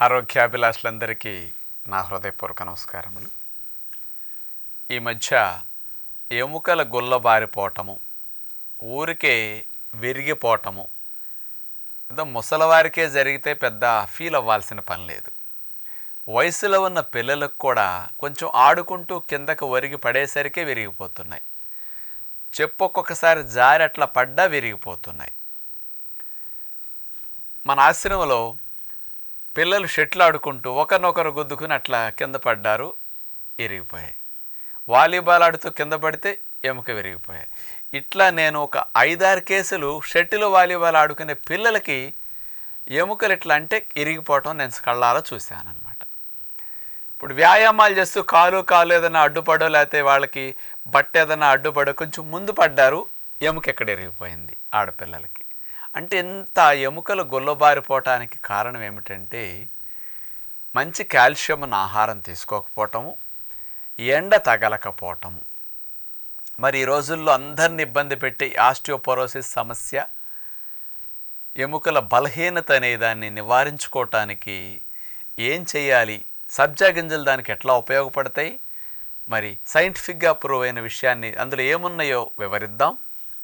ఆరోగ్యాభిలాషులందరికీ నా హృదయపూర్వక నమస్కారములు. ఈ మధ్య ఎముకల గుల్లబారిపోవటము ఊరికే విరిగిపోవటము ఏదో ముసలివారికే జరిగితే పెద్ద ఫీల్ అవ్వాల్సిన పని లేదు. వయసులో ఉన్న పిల్లలకు కూడా కొంచెం ఆడుకుంటూ కిందకు ఒరిగి పడేసరికే విరిగిపోతున్నాయి. చెప్పు ఒక్కొక్కసారి జారి అట్లా పడ్డా విరిగిపోతున్నాయి. మన ఆశ్రమంలో పిల్లలు షెట్లు ఆడుకుంటూ ఒకరినొకరు గుద్దుకుని అట్లా కింద పడ్డారు విరిగిపోయాయి వాలీబాల్ ఆడుతూ కింద పడితే ఎముక విరిగిపోయాయి. ఇట్లా నేను ఒక ఐదారు కేసులు షటిల్ వాలీబాల్ ఆడుకునే పిల్లలకి ఎముకలు ఇట్లా అంటే ఇరిగిపోవటం నేను కళ్ళారా చూశాను ఇప్పుడు వ్యాయామాలు చేస్తూ కాలు కాలు ఏదైనా అడ్డుపడో లేకపోతే వాళ్ళకి బట్ట ఏదైనా అడ్డుపడో కొంచెం ముందు పడ్డారు ఎముక ఎక్కడ ఇరిగిపోయింది ఆడపిల్లలకి. అంటే ఎంత ఎముకలు గొల్లబారిపోవటానికి కారణం ఏమిటంటే మంచి కాల్షియం ఆహారం తీసుకోకపోవటము ఎండ తగలకపోవటము. మరి ఈ రోజుల్లో అందరిని ఇబ్బంది పెట్టి ఆస్టియోపోరోసిస్ సమస్య ఎముకల బలహీనత అనే దాన్ని నివారించుకోవటానికి ఏం చేయాలి? సబ్జా గింజలు దానికి ఎట్లా ఉపయోగపడతాయి? మరి సైంటిఫిక్గా ప్రూవ్ అయిన విషయాన్ని అందులో ఏమున్నాయో వివరిద్దాం.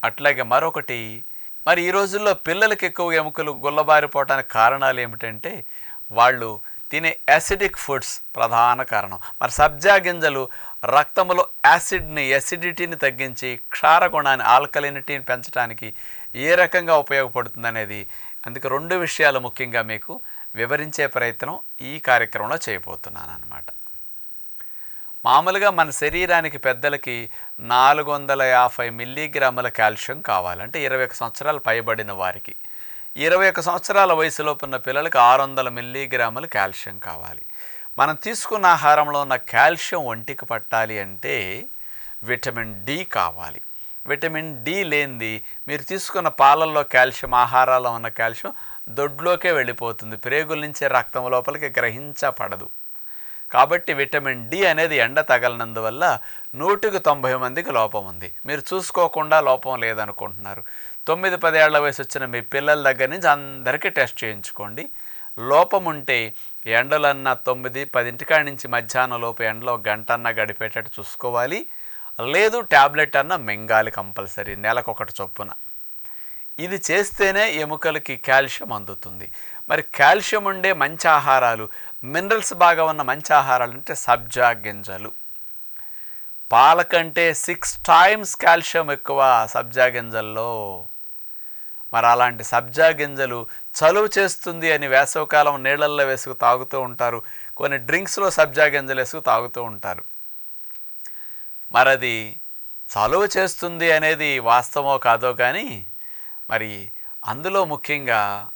అట్లాగే మరొకటి మరి ఈ రోజుల్లో పిల్లలకి ఎక్కువ ఎముకలు గుల్లబారిపోవటానికి కారణాలు ఏమిటంటే వాళ్ళు తినే యాసిడిక్ ఫుడ్స్ ప్రధాన కారణం. మరి సబ్జా గింజలు రక్తంలో యాసిడ్ని ఎసిడిటీని తగ్గించి క్షార గుణాన్ని ఆల్కలినిటీని పెంచడానికి ఏ రకంగా ఉపయోగపడుతుంది అనేది అందుకే రెండు విషయాలు ముఖ్యంగా మీకు వివరించే ప్రయత్నం ఈ కార్యక్రమంలో చేయబోతున్నాను అనమాట మామూలుగా మన శరీరానికి పెద్దలకి నాలుగు వందల యాభై మిల్లీగ్రాముల కాల్షియం కావాలంటే ఇరవై ఒక సంవత్సరాలు పైబడిన వారికి. ఇరవై ఒక సంవత్సరాల వయసులోపు ఉన్న పిల్లలకి ఆరు వందల మిల్లీగ్రాముల కాల్షియం కావాలి. మనం తీసుకున్న ఆహారంలో ఉన్న కాల్షియం ఒంటికి పట్టాలి అంటే విటమిన్ డి కావాలి. విటమిన్ డి లేనిది మీరు తీసుకున్న పాలల్లో కాల్షియం ఆహారాల్లో ఉన్న కాల్షియం దొడ్లోకే వెళ్ళిపోతుంది. ప్రేగుల నుంచి రక్తం లోపలికి గ్రహించబడదు. కాబట్టి విటమిన్ డి అనేది ఎండ తగలనందువల్ల నూటికి తొంభై మందికి లోపం ఉంది. మీరు చూసుకోకుండా లోపం లేదనుకుంటున్నారు. తొమ్మిది పదేళ్ళ వయసు వచ్చిన మీ పిల్లల దగ్గర నుంచి అందరికీ టెస్ట్ చేయించుకోండి. లోపం ఉంటే ఎండలన్నా తొమ్మిది పదింటికాడ నుంచి మధ్యాహ్నం లోపు ఎండలో గంటన్నా గడిపేటట్టు చూసుకోవాలి. లేదు ట్యాబ్లెట్ అన్న మింగాలి కంపల్సరీ నెలకొకటి చొప్పున. ఇది చేస్తేనే ఎముకలకి కాల్షియం అందుతుంది. మరి కాల్షియం ఉండే మంచి ఆహారాలు మినరల్స్ బాగా ఉన్న మంచి ఆహారాలు అంటే సబ్జా గింజలు. పాల కంటే సిక్స్ టైమ్స్ కాల్షియం ఎక్కువ సబ్జా గింజల్లో. మరి అలాంటి సబ్జా గింజలు చలువ చేస్తుంది అని వేసవకాలం నీళ్ళల్లో వేసుకు తాగుతూ ఉంటారు. కొన్ని డ్రింక్స్లో సబ్జా గింజలు వేసుకు తాగుతూ ఉంటారు. మరి అది చలువ చేస్తుంది అనేది వాస్తవమో కాదో కానీ మరి అందులో ముఖ్యంగా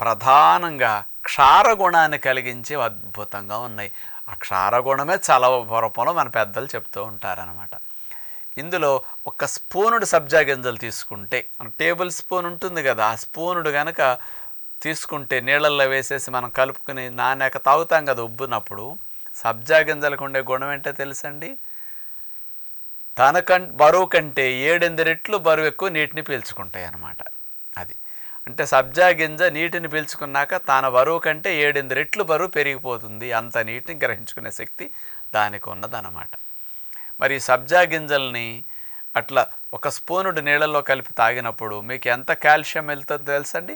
ప్రధానంగా క్షారగుణాన్ని కలిగించి అద్భుతంగా ఉన్నాయి. ఆ క్షారగుణమే చలవ రూపంలో మన పెద్దలు చెప్తూ ఉంటారనమాట ఇందులో ఒక స్పూనుడు సబ్జా గింజలు తీసుకుంటే మన టేబుల్ స్పూన్ ఉంటుంది కదా ఆ స్పూనుడు కనుక తీసుకుంటే నీళ్ళల్లో వేసేసి మనం కలుపుకుని నానాక తాగుతాం కదా ఉబ్బునప్పుడు సబ్జా గింజలకు ఉండే గుణం ఏంటో తెలుసండి? తన కం బరువు కంటే ఏడెనిమిది రెట్లు బరువు ఎక్కువ నీటిని పీల్చుకుంటాయి అన్నమాట అది. అంటే సబ్జా గింజ నీటిని పీల్చుకున్నాక తన బరువు కంటే ఏడెనిమిది రెట్లు బరువు పెరిగిపోతుంది. అంత నీటిని గ్రహించుకునే శక్తి దానికి ఉన్నదన్నమాట. మరి సబ్జా గింజల్ని అట్లా ఒక స్పూనుడు నీళ్ళల్లో కలిపి తాగినప్పుడు మీకు ఎంత కాల్షియం వెళ్తుందో తెలుసండి?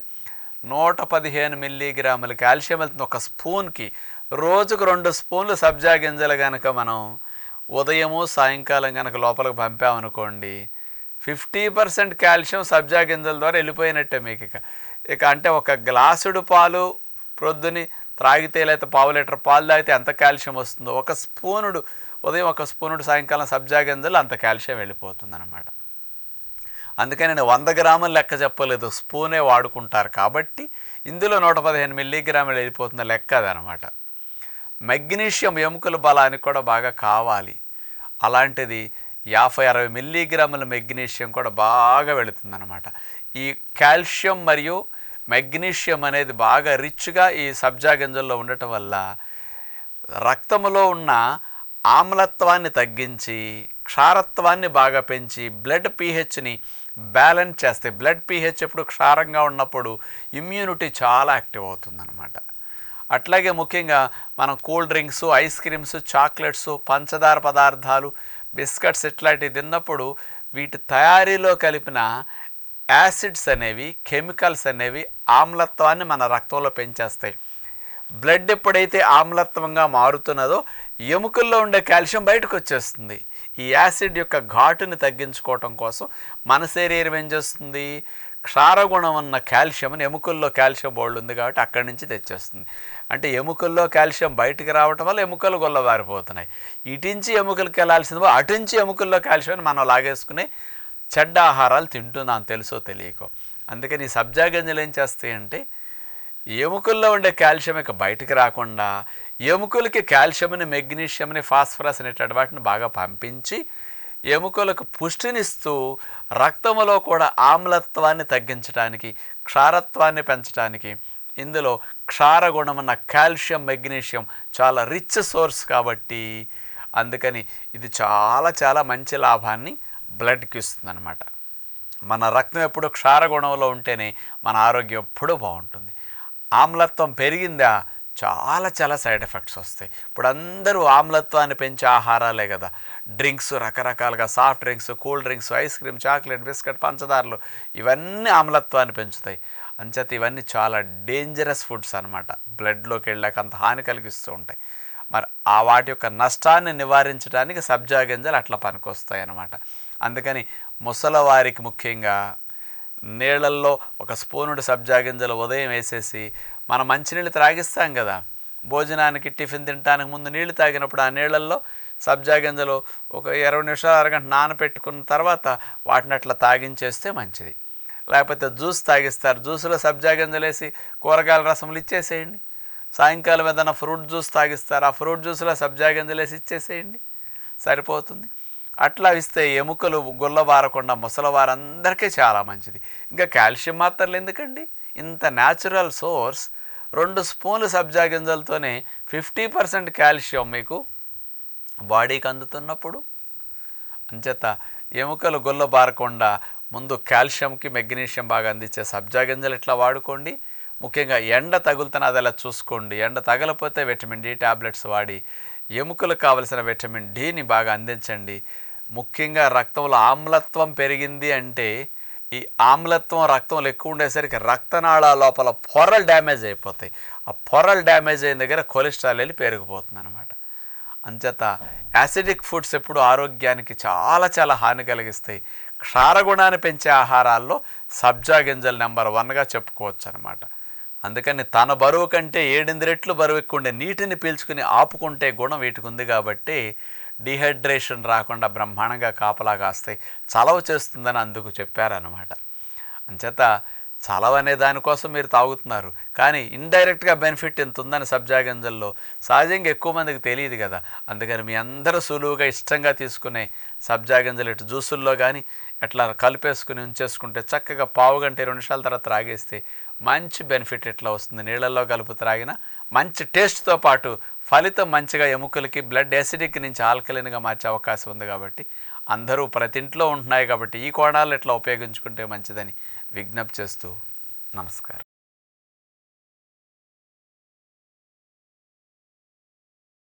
నూట పదిహేను మిల్లీగ్రాములు కాల్షియం వెళ్తుంది. ఒక స్పూన్కి రోజుకు రెండు స్పూన్లు సబ్జా గింజలు కనుక మనం ఉదయము సాయంకాలం కనుక లోపలికి పంపామనుకోండి ఫిఫ్టీ పర్సెంట్ కాల్షియం సబ్జా గింజల ద్వారా వెళ్ళిపోయినట్టే మీకు ఇక. ఇక అంటే ఒక గ్లాసుడు పాలు ప్రొద్దుని త్రాగితే లేకపోతే పావు లీటర్ పాలు తాగితే ఎంత కాల్షియం వస్తుందో ఒక స్పూనుడు ఉదయం ఒక స్పూనుడు సాయంకాలం సబ్జా గింజలు అంత కాల్షియం వెళ్ళిపోతుంది అనమాట అందుకని నేను వంద గ్రాములు లెక్క చెప్పలేదు స్పూనే వాడుకుంటారు కాబట్టి ఇందులో నూట పదిహేను మిల్లీగ్రాములు వెళ్ళిపోతున్న లెక్క అదనమాట మెగ్నీషియం ఎముకల బలానికి కూడా బాగా కావాలి. అలాంటిది యాభై అరవై మిల్లీగ్రాముల మెగ్నీషియం కూడా బాగా వెళుతుందన్నమాట. ఈ కాల్షియం మరియు మెగ్నీషియం అనేది బాగా రిచ్గా ఈ సబ్జా గింజల్లో ఉండటం వల్ల రక్తములో ఉన్న ఆమ్లత్వాన్ని తగ్గించి క్షారత్వాన్ని బాగా పెంచి బ్లడ్ పీహెచ్ని బ్యాలెన్స్ చేస్తే బ్లడ్ పీహెచ్ ఎప్పుడు క్షారంగా ఉన్నప్పుడు ఇమ్యూనిటీ చాలా యాక్టివ్ అవుతుందన్నమాట. అట్లాగే ముఖ్యంగా మనం cool drinks ice creams chocolates పంచదార పదార్థాలు బిస్కట్స్ ఇట్లాంటివి తిన్నప్పుడు వీటి తయారీలో కలిపిన యాసిడ్స్ అనేవి కెమికల్స్ అనేవి ఆమ్లత్వాన్ని మన రక్తంలో పెంచేస్తాయి. బ్లడ్ ఎప్పుడైతే ఆమ్లత్వంగా మారుతున్నదో ఎముకల్లో ఉండే కాల్షియం బయటకు వచ్చేస్తుంది. ఈ యాసిడ్ యొక్క ఘాటుని తగ్గించుకోవటం కోసం మన శరీరం ఏం చేస్తుంది? క్షారగుణం ఉన్న కాల్షియం ఎముకల్లో కాల్షియం బోల్డ్ ఉంది కాబట్టి అక్కడి నుంచి తెచ్చేస్తుంది. అంటే ఎముకల్లో కాల్షియం బయటికి రావటం వల్ల ఎముకలు గొల్లబారిపోతున్నాయి ఇటించి ఎముకలకు వెళ్ళాల్సింది అటుంచి ఎముకల్లో కాల్షియం మనం లాగేసుకుని చెడ్డ ఆహారాలు తింటున్నాను తెలుసో తెలియకో. అందుకని ఈ సబ్జా గింజలు ఏం చేస్తాయంటే ఎముకల్లో ఉండే కాల్షియం ఇక బయటికి రాకుండా ఎముకలకి కాల్షియంని మెగ్నీషియంని ఫాస్ఫరస్ అనేటువంటి వాటిని బాగా పంపించి ఎముకలకు పుష్టినిస్తూ రక్తములో కూడా ఆమ్లత్వాన్ని తగ్గించడానికి క్షారత్వాన్ని పెంచడానికి ఇందులో క్షారగుణమున్న కాల్షియం మెగ్నీషియం చాలా రిచ్ సోర్స్ కాబట్టి అందుకని ఇది చాలా చాలా మంచి లాభాన్ని బ్లడ్కి ఇస్తుంది అనమాట మన రక్తం ఎప్పుడు క్షారగుణంలో ఉంటేనే మన ఆరోగ్యం ఎప్పుడూ బాగుంటుంది. ఆమ్లత్వం పెరిగిందా? చాలా చాలా సైడ్ ఎఫెక్ట్స్ వస్తాయి. ఇప్పుడు అందరూ ఆమ్లత్వాన్ని పెంచే ఆహారాలే కదా. డ్రింక్స్ రకరకాలుగా soft drinks cool drinks ice cream chocolate biscuit పంచదారలు ఇవన్నీ ఆమ్లత్వాన్ని పెంచుతాయి. అంచేత ఇవన్నీ చాలా డేంజరస్ ఫుడ్స్ అనమాట బ్లడ్లోకి వెళ్ళాక అంత హాని కలిగిస్తూ ఉంటాయి. మరి ఆ వాటి యొక్క నష్టాన్ని నివారించడానికి సబ్జా గింజలు అట్లా పనికొస్తాయి అనమాట అందుకని ముసలవారికి ముఖ్యంగా నీళ్ళల్లో ఒక స్పూనుడు సబ్జా గింజలు ఉదయం వేసేసి మనం మంచినీళ్ళు త్రాగిస్తాం కదా. భోజనానికి టిఫిన్ తినడానికి ముందు నీళ్ళు తాగినప్పుడు ఆ నీళ్ళల్లో సబ్జా గింజలు ఒక ఇరవై నిమిషాలు అరగంట నానపెట్టుకున్న తర్వాత వాటిని అట్లా తాగించేస్తే మంచిది. లేకపోతే జ్యూస్ తాగిస్తారు. జ్యూస్లో సబ్జా గింజలు వేసి కూరగాయల రసములు ఇచ్చేసేయండి. సాయంకాలం ఏదైనా ఫ్రూట్ జ్యూస్ తాగిస్తారు. ఆ ఫ్రూట్ జ్యూస్లో సబ్జా గింజలు వేసి ఇచ్చేసేయండి. సరిపోతుంది. అట్లా ఇస్తే ఎముకలు గుల్లబారకుండా ముసలవారందరికీ చాలా మంచిది. ఇంకా కాల్షియం మాత్రలు ఎందుకండి? ఇంత న్యాచురల్ సోర్స్ రెండు స్పూన్లు సబ్జా గింజలతోనే ఫిఫ్టీ పర్సెంట్ కాల్షియం మీకు బాడీకి అందుతున్నప్పుడు. అంచేత ఎముకలు గుల్లబారకుండా ముందు కాల్షియంకి మెగ్నీషియం బాగా అందించే సబ్జా గింజలు ఇట్లా వాడుకోండి. ముఖ్యంగా ఎండ తగులుతున్నది అలా చూసుకోండి. ఎండ తగలపోతే విటమిన్ డి టాబ్లెట్స్ వాడి ఎముకలకు కావలసిన విటమిన్ డిని బాగా అందించండి. ముఖ్యంగా రక్తంలో ఆమ్లత్వం పెరిగింది అంటే ఈ ఆమ్లత్వం రక్తంలో ఎక్కువ ఉండేసరికి రక్తనాళాల లోపల పొరలు డ్యామేజ్ అయిపోతాయి. ఆ పొరలు డ్యామేజ్ అయిన దగ్గర కొలెస్ట్రాల్ వెళ్ళి పెరిగిపోతుంది అనమాట అంచేత యాసిడిక్ ఫుడ్స్ ఎప్పుడు ఆరోగ్యానికి చాలా చాలా హాని కలిగిస్తాయి. క్షారగుణాన్ని పెంచే ఆహారాల్లో సబ్జా గింజలు నెంబర్ వన్గా చెప్పుకోవచ్చు అనమాట అందుకని తన బరువు కంటే ఏడెనిమిది రెట్లు బరువు ఎక్కువ ఉండే నీటిని పీల్చుకుని ఆపుకుంటే గుణం వీటికి ఉంది కాబట్టి డిహైడ్రేషన్ రాకుండా బ్రహ్మాండంగా కాపలా కాస్తాయి చలవ చేస్తుందని అందుకు చెప్పారనమాట అంచేత చలవ అనే దానికోసం మీరు తాగుతున్నారు. కానీ ఇండైరెక్ట్గా బెనిఫిట్ ఎంత ఉందని సబ్జా గింజల్లో సహజంగా ఎక్కువ మందికి తెలియదు కదా. అందుకని మీ అందరూ సులువుగా ఇష్టంగా తీసుకునే సబ్జా గింజలు ఇటు జ్యూసుల్లో కానీ ఎట్లా కలిపేసుకుని ఉంచేసుకుంటే చక్కగా పావు గంట ఇరవై నిమిషాల తర్వాత త్రాగేస్తే మంచి బెనిఫిట్ ఇట్లా వస్తుంది? నీళ్ళల్లో కలుపు త్రాగిన మంచి టేస్ట్తో పాటు ఫలితం మంచిగా ఎముకలకి బ్లడ్ యాసిడిక్ నుంచి ఆల్కలిన్గా మార్చే అవకాశం ఉంది కాబట్టి అందరూ ప్రతి ఇంట్లో ఉంటున్నాయి కాబట్టి ఈ కోణాలు ఇట్లా ఉపయోగించుకుంటే మంచిదని విజ్ఞప్తి చేస్తూ నమస్కారం.